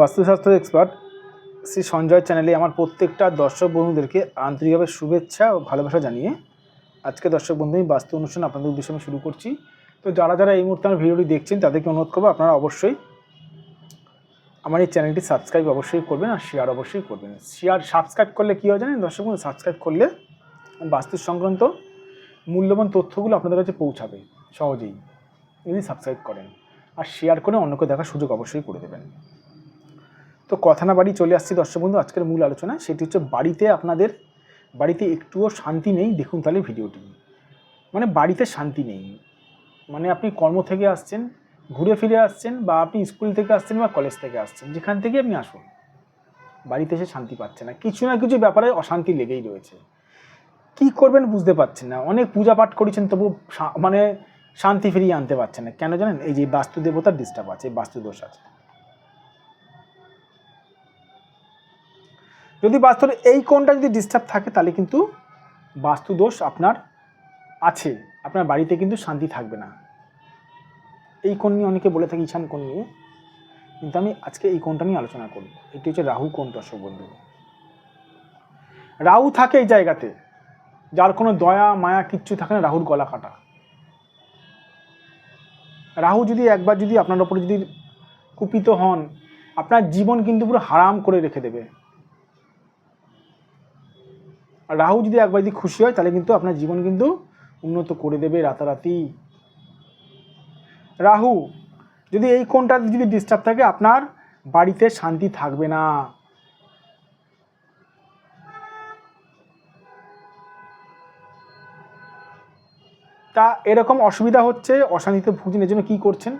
বাস্তুশাস্ত্র এক্সপার্ট শ্রী সঞ্জয় চ্যানেলে আমার প্রত্যেকটা দর্শক বন্ধুদেরকে আন্তরিকভাবে শুভেচ্ছা ও ভালোবাসা জানিয়ে আজকে দর্শক বন্ধু, আমি বাস্তু অনুষ্ঠান আপনাদের উদ্দেশ্যে আমি শুরু করছি। তো যারা যারা এই মুহূর্তে আমার ভিডিওটি দেখছেন, তাদেরকে অনুরোধ করব আপনারা অবশ্যই আমার এই চ্যানেলটি সাবস্ক্রাইব অবশ্যই করবেন আর শেয়ার অবশ্যই করবেন। শেয়ার সাবস্ক্রাইব করলে কী হয় জানেন? দর্শক বন্ধু সাবস্ক্রাইব করলে বাস্তু সংক্রান্ত মূল্যবান তথ্যগুলো আপনাদের কাছে পৌঁছাবে সহজেই। যদি সাবস্ক্রাইব করেন আর শেয়ার করে অন্যকে দেখার সুযোগ অবশ্যই করে দেবেন। তো কথা না বাড়ি চলে আসছি দর্শক বন্ধু, আজকের মূল আলোচনা সেটি হচ্ছে বাড়িতে আপনাদের, বাড়িতে একটুও শান্তি নেই, দেখুন তাহলে ভিডিওটি। মানে বাড়িতে শান্তি নেই। মানে আপনি কর্ম থেকে আসছেন, ঘুরে ফিরে আসছেন, বা আপনি স্কুল থেকে আসছেন বা কলেজ থেকে আসছেন, যেখান থেকে আপনি আসুন, বাড়িতে এসে শান্তি পাচ্ছে না। কিছু না কিছু ব্যাপারে অশান্তি লেগেই রয়েছে। কি করবেন বুঝতে পারছেন না। অনেক পূজা পাঠ করেছেন তবু মানে শান্তি ফিরিয়ে আনতে পারছেন না। কেন জানেন? এই যে বাস্তু দেবতার ডিস্টার্ব আছে এই বাস্তু দোষ আছে। যদি বাস্তুর এই কোণটা যদি ডিস্টার্ব থাকে, তাহলে কিন্তু বাস্তু দোষ আপনার আছে। আপনার বাড়িতে কিন্তু শান্তি থাকবে না। এই কোণ নিয়ে অনেকে বলে থাকি, ঈশান কোণ নিয়ে। কিন্তু আমি আজকে এই কোণটা নিয়ে আলোচনা করব। এটি হচ্ছে রাহু কোণ, দর্শক বন্ধু। রাহু থাকে এই জায়গাতে। যার কোনো দয়া, মায়া কিচ্ছু থাকে না, রাহুর গলা কাটা। রাহু যদি একবার যদি আপনার ওপরে যদি কুপিত হন, আপনার জীবন কিন্তু পুরো হারাম করে রেখে দেবে। রাহু যদি একবার যদি খুশি হয়, তাহলে কিন্তু আপনার জীবন কিন্তু উন্নত করে দেবে রাতারাতি। রাহু, যদি এই কোণটা যদি ডিস্টার্ব থাকে, আপনার বাড়িতে শান্তি থাকবে না। তা এরকম অসুবিধা হচ্ছে অশান্তিতে ভুগছেন এর জন্য কী করছেন?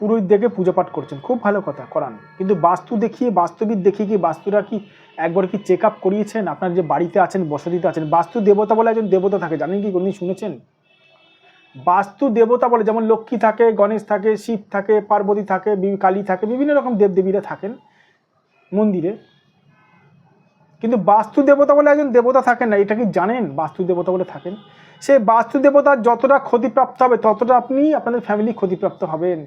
পুরোহিত দেখে পুজো পাঠ করছেন। খুব ভালো কথা, করান। কিন্তু বাস্তু দেখিয়ে বাস্তবিক দেখিয়ে কি বাস্তুরা কি একবার কি চেক আপ করিয়েছেন? আপনার যে বাড়িতে আছেন, বসতিতে আছেন, বাস্তু দেবতা বলে একজন দেবতা থাকে, জানেন কি, কোনদিন শুনেছেন? বাস্তু দেবতা বলে যেমন লক্ষ্মী থাকে, গণেশ থাকে, শিব থাকে, পার্বতী থাকে কালী থাকে, বিভিন্ন রকম দেবদেবীরা থাকেন মন্দিরে। কিন্তু বাস্তু দেবতা বলে একজন দেবতা থাকেন না, এটা কি জানেন? বাস্তু দেবতা বলে থাকেন। সে বাস্তু দেবতার যতটা ক্ষতিপ্রাপ্ত হবে, ততটা আপনি আপনাদের ফ্যামিলি ক্ষতিপ্রাপ্ত হবেন।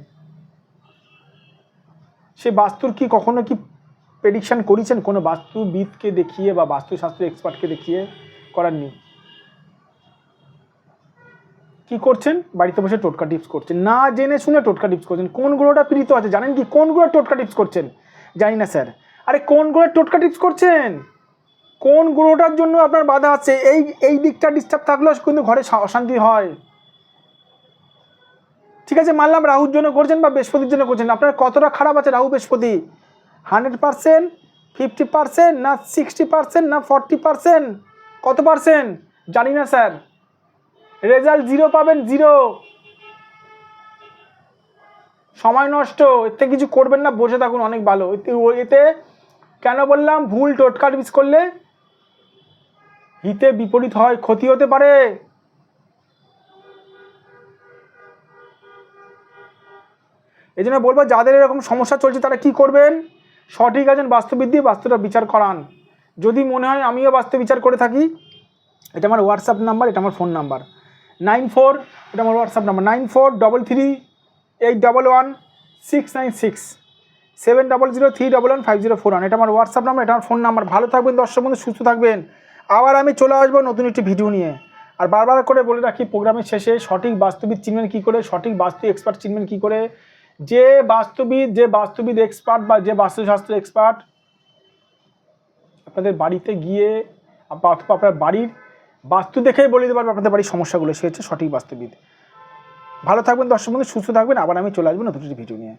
সে বাস্তুর কি কখনো কি প্রেডিকশান করেছেন? কোনো বাস্তুবিদকে দেখিয়ে বা বাস্তুশাস্ত্র এক্সপার্টকে দেখিয়ে করাননি কি করছেন? বাড়িতে বসে টোটকা টিপস করছেন। না জেনে শুনে টোটকা টিপস করছেন। কোন গ্রহটা পীড়িত আছে? জানেন কি? কোন গ্রহের টোটকা টিপস করছেন? জানি না, স্যার। আরে, কোন গ্রহের টোটকা টিপস করছেন? কোন গ্রহটার জন্য আপনার বাধা আছে? এই এই দিকটা ডিস্টার্ব থাকলেও কিন্তু ঘরে অশান্তি হয়। ঠিক আছে, মানলাম রাহুর জন্য করছেন বা বৃহস্পতির জন্য করছেন। আপনার কতটা খারাপ আছে Rahu Brihaspati? Hundred percent, fifty percent না সিক্সটি পার্সেন্ট না ফর্টি পার্সেন্ট? কত পার্সেন্ট? জানি না, স্যার। রেজাল্ট জিরো পাবেন, জিরো। সময় নষ্ট এতে কিছু করবেন না, বসে থাকুন, অনেক ভালো। এতে কেন বললাম, ভুল টোটকা মিস করলে হিতে বিপরীত হয়, ক্ষতি হতে পারে। এই জন্য বলব, যাদের এরকম সমস্যা চলছে, তারা কি করবেন? সঠিক আছেন বাস্তুবিদ দিয়ে বাস্তুটা বিচার করান। যদি মনে হয় আমিও বাস্তু বিচার করে থাকি, এটা আমার হোয়াটসঅ্যাপ নাম্বার এটা আমার ফোন নাম্বার নাইন ফোর, এটা আমার WhatsApp number nine four double three eight double one six nine six. Seven double zero three double one five zero four one. এটা আমার হোয়াটসঅ্যাপ নাম্বার এটা আমার ফোন নাম্বার ভালো থাকবেন, দর্শক বন্ধু, সুস্থ থাকবেন। আবার আমি চলে আসব নতুন একটি ভিডিও নিয়ে। আর বারবার করে বলে রাখি, প্রোগ্রামের শেষে সঠিক বাস্তুবিদ চিনবেন কী করে? সঠিক বাস্তু এক্সপার্ট চিনবেন কী করে? যে বাস্তুবিদ যে বাস্তুবিদ এক্সপার্ট বা যে বাস্তুশাস্ত্র এক্সপার্ট আপনাদের বাড়িতে গিয়ে অথবা আপনার বাড়ির বাস্তু দেখেই বলে দিতে পারবে আপনাদের বাড়ির সমস্যাগুলো। সে হচ্ছে সঠিক বাস্তুবিদ ভালো থাকবেন দর্শক বন্ধু, সুস্থ থাকবেন। আবার আমি চলে আসব নতুন ভিডিও নিয়ে।